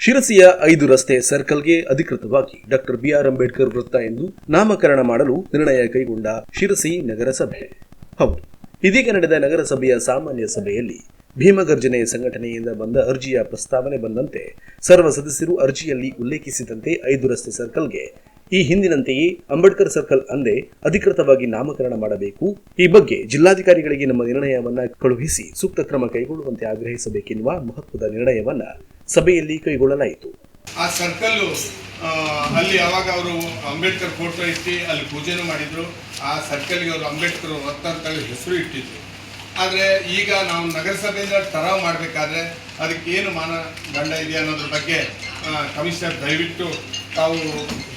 ಶಿರಸಿಯ ಐದು ರಸ್ತೆ ಸರ್ಕಲ್ಗೆ ಅಧಿಕೃತವಾಗಿ ಡಾಕ್ಟರ್ ಬಿಆರ್ ಅಂಬೇಡ್ಕರ್ ವೃತ್ತ ಎಂದು ನಾಮಕರಣ ಮಾಡಲು ನಿರ್ಣಯ ಕೈಗೊಂಡ ಶಿರಸಿ ನಗರಸಭೆ. ಹೌದು, ಇದೀಗ ನಡೆದ ನಗರಸಭೆಯ ಸಾಮಾನ್ಯ ಸಭೆಯಲ್ಲಿ ಭೀಮಗರ್ಜನೆ ಸಂಘಟನೆಯಿಂದ ಬಂದ ಅರ್ಜಿಯ ಪ್ರಸ್ತಾವನೆ ಬಂದಂತೆ ಸರ್ವ ಸದಸ್ಯರು ಅರ್ಜಿಯಲ್ಲಿ ಉಲ್ಲೇಖಿಸಿದಂತೆ ಐದು ರಸ್ತೆ ಸರ್ಕಲ್ಗೆ ಈ ಹಿಂದಿನಂತೆಯೇ ಅಂಬೇಡ್ಕರ್ ಸರ್ಕಲ್ ಅಂದೇ ಅಧಿಕೃತವಾಗಿ ನಾಮಕರಣ ಮಾಡಬೇಕು. ಈ ಬಗ್ಗೆ ಜಿಲ್ಲಾಧಿಕಾರಿಗಳಿಗೆ ನಮ್ಮ ನಿರ್ಣಯವನ್ನ ಕಳುಹಿಸಿ ಸೂಕ್ತ ಕ್ರಮ ಕೈಗೊಳ್ಳುವಂತೆ ಆಗ್ರಹಿಸಬೇಕೆನ್ನುವ ಮಹತ್ವದ ನಿರ್ಣಯವನ್ನ ಸಭೆಯಲ್ಲಿ ಕೈಗೊಳ್ಳಲಾಯಿತು. ಆ ಸರ್ಕಲ್ ಅಲ್ಲಿ ಯಾವಾಗ ಅವರು ಅಂಬೇಡ್ಕರ್ ಫೋಟೋ ಇಟ್ಟು ಅಲ್ಲಿ ಪೂಜೆನೂ ಮಾಡಿದ್ರು. ಆ ಸರ್ಕಲ್ಗೆ ಅವರು ಅಂಬೇಡ್ಕರ್ ಅಂತ ಹೆಸರು ಇಟ್ಟಿದ್ರು. ಆದರೆ ಈಗ ನಾವು ನಗರಸಭೆಯಿಂದ ತರಾವ್ ಮಾಡಬೇಕಾದ್ರೆ ಅದಕ್ಕೆ ಏನು ಮಾನದಂಡ ಇದೆ ಅನ್ನೋದ್ರ ಬಗ್ಗೆ ಕಮಿಷನರ್ ದಯವಿಟ್ಟು ತಾವು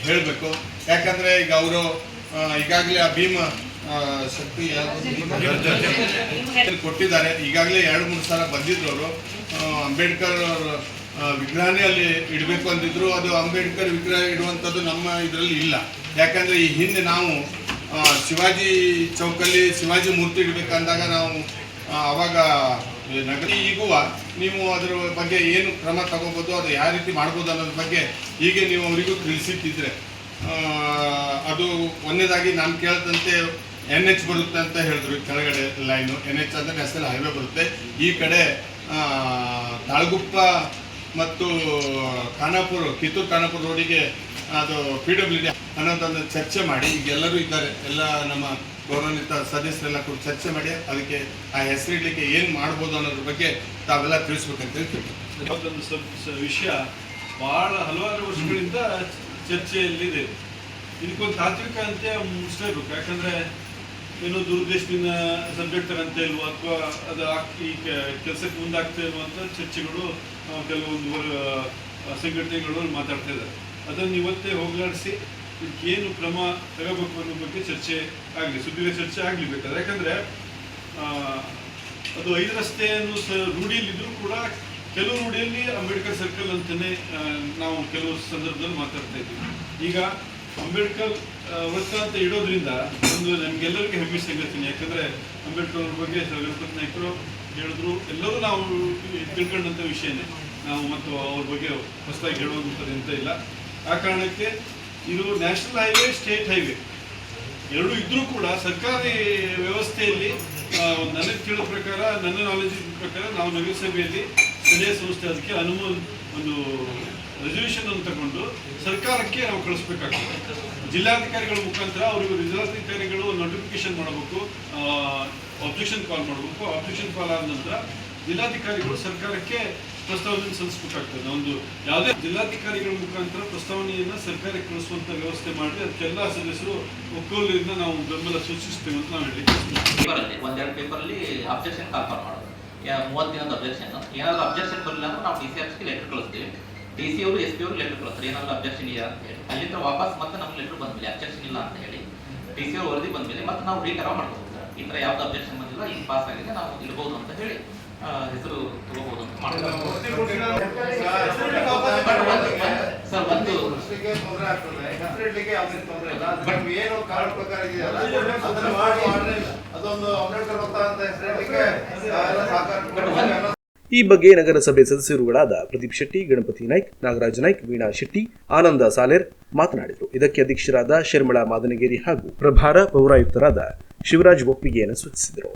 ಹೇಳಬೇಕು. ಯಾಕಂದರೆ ಈಗ ಅವರು ಈಗಾಗಲೇ ಆ ಭೀಮ ಶಕ್ತಿ? ಕೊಟ್ಟಿದ್ದಾರೆ. ಈಗಾಗಲೇ ಎರಡು ಮೂರು ಸಲ ಬಂದಿದ್ರು ಅವರು. ಅಂಬೇಡ್ಕರ್ ಅವರು ವಿಗ್ರಹನೇ ಅಲ್ಲಿ ಇಡಬೇಕು ಅಂದಿದ್ರು. ಅದು ಅಂಬೇಡ್ಕರ್ ವಿಗ್ರಹ ಇಡುವಂಥದ್ದು ನಮ್ಮ ಇದರಲ್ಲಿ ಇಲ್ಲ. ಯಾಕಂದರೆ ಈ ಹಿಂದೆ ನಾವು ಶಿವಾಜಿ ಚೌಕಲ್ಲಿ ಶಿವಾಜಿ ಮೂರ್ತಿ ಇಡಬೇಕಂದಾಗ ನಾವು ಆ, ನಗರ ಈಗುವ ನೀವು ಅದರ ಬಗ್ಗೆ ಏನು ಕ್ರಮ ತಗೋಬೋದು ಅದು ಯಾವ ರೀತಿ ಮಾಡ್ಬೋದು ಅನ್ನೋದ್ರ ಬಗ್ಗೆ ಹೀಗೆ ನೀವು ಅವರಿಗೂ ತಿಳಿಸಿಟ್ಟಿದ್ರೆ ಆ, ಅದು ಒಂದನೇದಾಗಿ ನಾನು ಕೇಳಿದಂತೆ ಎನ್ ಎಚ್ ಬರುತ್ತೆ ಅಂತ ಹೇಳಿದ್ರು ಕೆಳಗಡೆ ಲೈನು. ಎನ್ ಎಚ್ ಅಂದರೆ ನ್ಯಾಷನಲ್ ಹೈವೇ ಬರುತ್ತೆ. ಈ ಕಡೆ ತಾಳ್ಗುಪ್ಪ ಮತ್ತು ಖಾನಾಪುರ ಕಿತ್ತೂರು ಖಾನಾಪುರ ರೋಡಿಗೆ ಅದು ಪಿ ಡಬ್ಲ್ಯೂ ಡಿ ಅನ್ನೋದನ್ನು ಚರ್ಚೆ ಮಾಡಿ ಈಗ ಎಲ್ಲರೂ ಇದ್ದಾರೆ. ಎಲ್ಲ ನಮ್ಮ ಗೌರವಾನ್ವಿತ ಸದಸ್ಯರೆಲ್ಲ ಕೂಡ ಚರ್ಚೆ ಮಾಡಿ, ಅದಕ್ಕೆ ಆ ಹೆಸರಿಡ್ಲಿಕ್ಕೆ ಏನು ಮಾಡ್ಬೋದು ಅನ್ನೋದ್ರ ಬಗ್ಗೆ ತಾವೆಲ್ಲ ತಿಳಿಸ್ಬೇಕಂತ ಹೇಳ್ತೀವಿ ವಿಷಯ ಭಾಳ ಹಲವಾರು ವರ್ಷಗಳಿಂದ ಚರ್ಚೆಯಲ್ಲಿದೆ. ಇದಕ್ಕೊಂದು ತಾತ್ವಿಕ ಅಂತ ಮುಗಿಸ್ಲೇಬೇಕು. ಯಾಕಂದ್ರೆ ಏನೋ ದುರುದ್ದೇಶದಿಂದ ಸಬ್ಜೆಕ್ಟ್ ಅಂತ ಇಲ್ವೋ, ಅಥವಾ ಅದು ಈ ಕೆಲಸಕ್ಕೆ ಮುಂದಾಗ್ತಾ ಇರುವಂತ ಚರ್ಚೆಗಳು ಕೆಲವೊಂದು ಸಂಘಟನೆಗಳು ಮಾತಾಡ್ತಾ ಇದ್ದಾರೆ. ಅದನ್ನು ಇವತ್ತೇ ಹೋಗಲಾಡಿಸಿ ಇದಕ್ಕೇನು ಕ್ರಮ ತಗೋಬೇಕು ಅನ್ನೋ ಬಗ್ಗೆ ಚರ್ಚೆ ಆಗಲಿ ಸುದೀರ್ಘ ಚರ್ಚೆ ಆಗಲಿ ಬೇಕಾದ್ರೆ. ಯಾಕಂದ್ರೆ ಅದು ಐದು ರಸ್ತೆಯನ್ನು ಸ ರೂಢಿಯಲ್ಲಿದ್ದರೂ ಕೂಡ ಕೆಲವು ರೂಢಿಯಲ್ಲಿ ಅಂಬೇಡ್ಕರ್ ಸರ್ಕಲ್ ಅಂತಲೇ ನಾವು ಕೆಲವು ಸಂದರ್ಭದಲ್ಲಿ ಮಾತಾಡ್ತಾ ಇದ್ದೀವಿ. ಈಗ ಅಂಬೇಡ್ಕರ್ ವೃತ್ತ ಅಂತ ಇಡೋದ್ರಿಂದ ಒಂದು ನಮಗೆಲ್ಲರಿಗೂ ಹೆಮ್ಮೆ ಸಂಗತಿನಿ. ಯಾಕಂದರೆ, ಅಂಬೇಡ್ಕರ್ ಅವ್ರ ಬಗ್ಗೆ ಗಣಪತಿ ನಾಯಕರು ಹೇಳಿದ್ರು. ಎಲ್ಲರೂ ನಾವು ತಿಳ್ಕೊಂಡಂಥ ವಿಷಯನೇ. ನಾವು ಮತ್ತು ಅವ್ರ ಬಗ್ಗೆ ಹೊಸದಾಗಿ ಹೇಳುವಂಥದ್ದು ಅಂತ ಇಲ್ಲ. ಆ ಕಾರಣಕ್ಕೆ ಇದು ನ್ಯಾಷನಲ್ ಹೈವೇ ಸ್ಟೇಟ್ ಹೈವೇ ಎರಡು ಇದ್ರೂ ಕೂಡ ಸರ್ಕಾರಿ ವ್ಯವಸ್ಥೆಯಲ್ಲಿ ನನಗೆ ತಿಳಿದ ಪ್ರಕಾರ, ನನ್ನ ನಾಲೆಜ್ ಪ್ರಕಾರ ನಾವು ನಗರಸಭೆಯಲ್ಲಿ ಸ್ಥಳೀಯ ಸಂಸ್ಥೆ ಅದಕ್ಕೆ ಅನುಮೋದ, ಒಂದು ರೆಸಲ್ಯೂಷನ್ ಅನ್ನು ತಗೊಂಡು ಸರ್ಕಾರಕ್ಕೆ ನಾವು ಕಳಿಸ್ಬೇಕಾಗ್ತದೆ. ಜಿಲ್ಲಾಧಿಕಾರಿಗಳ ಮುಖಾಂತರ ಅವರಿಗೆ ಜಿಲ್ಲಾಧಿಕಾರಿಗಳು ನೋಟಿಫಿಕೇಶನ್ ಮಾಡಬೇಕು ಅಬ್ಜೆಕ್ಷನ್ ಕಾಲ್ ಮಾಡಬೇಕು. ಅಬ್ಜೆಕ್ಷನ್ ಕಾಲ್ ಆದ ನಂತರ ಜಿಲ್ಲಾಧಿಕಾರಿಗಳು ಸರ್ಕಾರಕ್ಕೆ ಪ್ರಸ್ತಾವನೆ ಸಲ್ಲಿಸಬೇಕಾಗ್ತದೆ. ಒಂದು ಯಾವುದೇ ಜಿಲ್ಲಾಧಿಕಾರಿಗಳ ಮುಖಾಂತರ ಪ್ರಸ್ತಾವನೆಯನ್ನ ಸರ್ಕಾರಕ್ಕೆ ಕಳಿಸುವಂತ ವ್ಯವಸ್ಥೆ ಮಾಡಿ ಅದಕ್ಕೆಲ್ಲ ಸದಸ್ಯರು ಒಕ್ಕೋಲಿಂದ ನಾವು ಬೆಂಬಲ ಸೂಚಿಸ್ತೇವೆ ಅಂತ ನಾವು ಹೇಳಿ ಒಂದೆರಡು ಪೇಪರಲ್ಲಿ ಅಬ್ಜೆಕ್ಷನ್ ಕಾಲ್ಫಾರ್ ಮಾಡೋದು. ಮೂವತ್ತು ದಿನದ ಅಬ್ಜೆಕ್ಷನ್ ಏನಾದ್ರು ಅಬ್ಜೆಕ್ಷನ್ ಬರಲಿಲ್ಲ ಅಂದ್ರೆ ನಾವು ಡಿ ಸಿ ಆಫೀಸ್ಗೆ ಲೆಟರ್ ಕಳಿಸ್ತೀವಿ. ಡಿ ಸಿ ಅವರು ಎಸ್ ಪಿ ಅವರು ಲೆಟರ್ ಕಳಿಸ್ತಾರೆ. ಏನಾದ್ರು ಅಬ್ಜೆಕ್ಷನ್ ಇದೆಯಾ ಅಂತ ಹೇಳಿ. ಅಲ್ಲಿಂದ ವಾಪಸ್ ಮತ್ತೆ ನಮ್ಗೆ ಲೆಟರ್ ಬಂದ್ಮೇಲೆ ಅಬ್ಜೆಕ್ಷನ್ ಇಲ್ಲ ಅಂತ ಹೇಳಿ ಡಿ ಸಿ ಅವರು ವರದಿ ಬಂದ್ಮೇಲೆ ಮತ್ತೆ ನಾವು ರೀಕರ ಮಾಡ್ಬೋದು. ಈ ಥರ ಯಾವ್ದು ಅಬ್ಜೆಕ್ಷನ್ ಬಂದಿಲ್ಲ, ಈಗ ಪಾಸ್ ಆಗಿದೆ, ನಾವು ಇರ್ಬೋದು ಅಂತ ಹೇಳಿ ಹೆಸರು ಈ ಬಗ್ಗೆ ನಗರಸಭೆ ಸದಸ್ಯರುಗಳಾದ ಪ್ರದೀಪ್ ಶೆಟ್ಟಿ, ಗಣಪತಿ ನಾಯ್ಕ್, ನಾಗರಾಜ್ ನಾಯ್ಕ್, ವೀಣಾ ಶೆಟ್ಟಿ, ಆನಂದ ಸಾಲೇರ್ ಮಾತನಾಡಿದರು. ಇದಕ್ಕೆ ಅಧ್ಯಕ್ಷರಾದ ಶರ್ಮಳಾ ಮಾದನಗೇರಿ ಹಾಗೂ ಪ್ರಭಾರ ಪೌರಾಯುಕ್ತರಾದ ಶಿವರಾಜ್ ಒಪ್ಪಿಗೆಯನ್ನು ಸೂಚಿಸಿದರು.